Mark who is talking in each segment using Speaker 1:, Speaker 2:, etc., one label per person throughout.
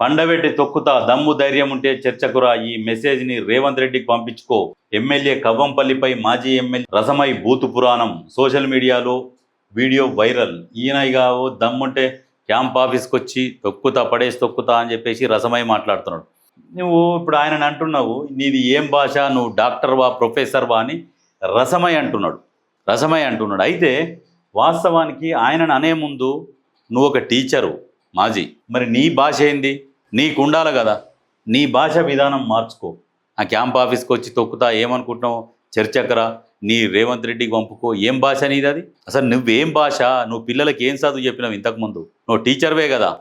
Speaker 1: పండబెట్టి తొక్కుతా దమ్ము ధైర్యం ఉంటే చర్చకురా ఈ మెసేజ్ని రేవంత్ రెడ్డికి పంపించుకో. ఎమ్మెల్యే కవ్వంపల్లిపై మాజీ ఎమ్మెల్యే రసమై బూతు పురాణం. సోషల్ మీడియాలో వీడియో వైరల్. ఈయన ఇక దమ్ముంటే క్యాంప్ ఆఫీస్కి వచ్చి తొక్కుతా పడేసి తొక్కుతా అని చెప్పేసి రసమై మాట్లాడుతున్నాడు. నువ్వు ఇప్పుడు ఆయన అంటున్నావు నీది ఏం భాష నువ్వు డాక్టర్వా ప్రొఫెసర్వా అని రసమై అంటున్నాడు. రసమై అంటున్నాడు. అయితే వాస్తవానికి ఆయనను అనే ముందు నువ్వు ఒక టీచరు మాజీ. మరి నీ భాష ఏంది? నీకు ఉండాలి కదా. నీ భాష విధానం మార్చుకో. ఆ క్యాంప్ ఆఫీస్కి వచ్చి తొక్కుతా ఏమనుకుంటున్నావు? చర్చకరా నీ రేవంత్ రెడ్డికి పంపుకో. ఏం భాష నీది అది? అసలు నువ్వేం భాష? నువ్వు పిల్లలకి ఏం చదువు చెప్పినావు ఇంతకుముందు? నువ్వు టీచర్వే కదా.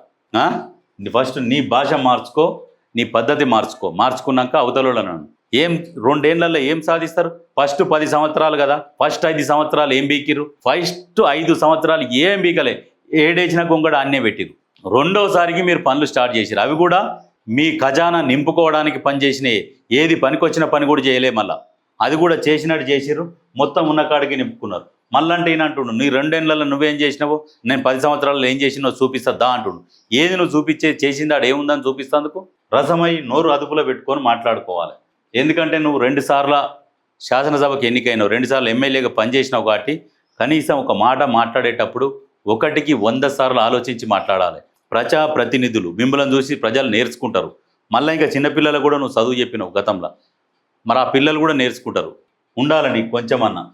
Speaker 1: ఫస్ట్ నీ భాష మార్చుకో నీ పద్ధతి మార్చుకో. మార్చుకున్నాక అవతలను ఏం రెండేళ్ళలో ఏం సాధిస్తారు? ఫస్ట్ పది సంవత్సరాలు కదా. ఫస్ట్ ఐదు సంవత్సరాలు ఏం బీకిరు ఫస్ట్ ఐదు సంవత్సరాలు ఏం బీకలే. ఏడేసిన కొంగడ అన్నే పెట్టిరు రెండోసారికి మీరు పనులు స్టార్ట్ చేశారు. అవి కూడా మీ ఖజానా నింపుకోవడానికి పని ఏది పనికొచ్చిన పని కూడా చేయలే మళ్ళా. అది కూడా చేసినట్టు చేసిర్రు. మొత్తం ఉన్న కాడికి నింపుకున్నారు. మళ్ళంటే ఈయన అంటుండు నీ రెండేళ్ళలో నువ్వేం చేసినావు? నేను పది సంవత్సరాల్లో ఏం చేసినావు చూపిస్తా అంటుండు. ఏది నువ్వు చూపించే చేసింది ఏముందని చూపిస్తందుకు రసమై నోరు అదుపులో పెట్టుకొని మాట్లాడుకోవాలి. ఎందుకంటే నువ్వు రెండు సార్ల శాసనసభకు ఎన్నికైనావు రెండుసార్లు ఎమ్మెల్యేగా పనిచేసినావు కాబట్టి కనీసం ఒక మాట మాట్లాడేటప్పుడు ఒకటికి వంద సార్లు ఆలోచించి మాట్లాడాలి. ప్రజా ప్రతినిధులు మిమ్మల్ని చూసి ప్రజలు నేర్చుకుంటారు. మళ్ళీ ఇంకా చిన్నపిల్లలు కూడా నువ్వు చదువు చెప్పినావు గతంలో. మరి ఆ పిల్లలు కూడా నేర్చుకుంటారు. ఉండాలని కొంచెమన్నా.